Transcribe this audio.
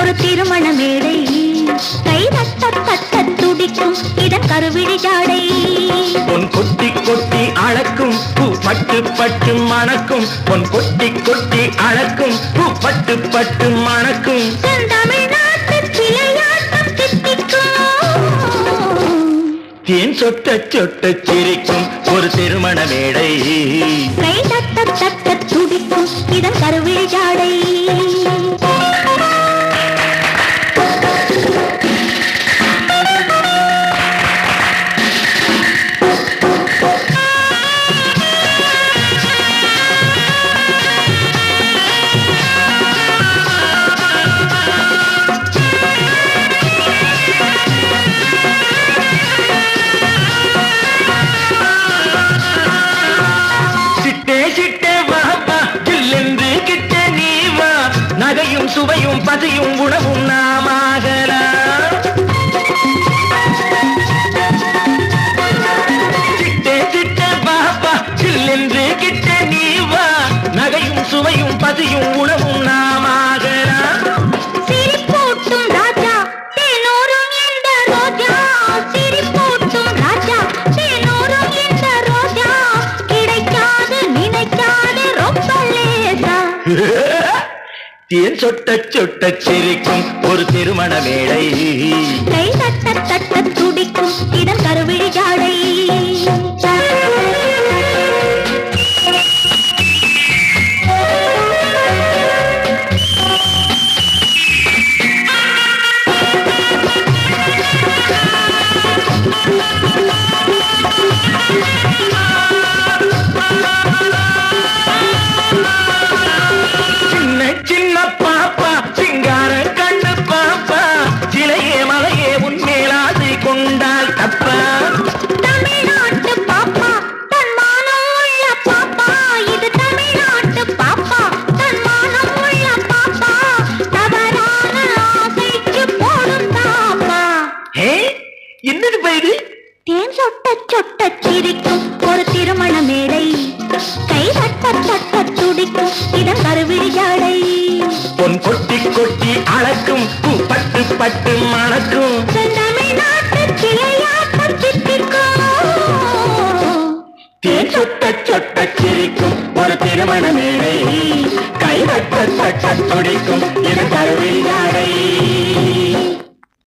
ஒரு திருமண மேடை. கை தட்ட தட்ட துடிக்கும் இதன் கருவிழி ஜாடை. பொன் கொட்டி கொட்டி அழக்கும் பூ பட்டு பட்டு மணக்கும். பொன் கொட்டி கொட்டி அழக்கும் பூ பட்டு பட்டு மணக்கும். தேன் சொட்ட சொட்ட சிரிக்கும் ஒரு திருமண மேடை. கை தட்ட தட்ட துடிக்கும் இதன் கருவிழி ஜாடை. சுவையும் பசியும் உணவும் நாமாகலாம் சிட்டே சிட்டே வா வா கிட்ட நீ வா. நகையும் சுவையும் பசியும் உணவு தேன் சொட்ட சொட்ட சிரிக்கும் ஒரு திருமண மேடை? கை தட்ட தட்ட துடிக்கும் இதன் கருவிழி ஜாடை பயிரு தேன் சொட்ட சொட்ட சிரிக்கும் ஒரு திருமண மேடை. கை தட்ட தட்ட துடிக்கும் இதன் கருவிழி ஜாடை. பொன் கொட்டி கொட்டி அளக்கும் பூ பட்டு பட்டு மணக்கும் தேன் சொட்ட சொட்ட சிரிக்கும் ஒரு திருமண மேடை. கை தட்ட தட்ட துடிக்கும் இது கருவிழாடை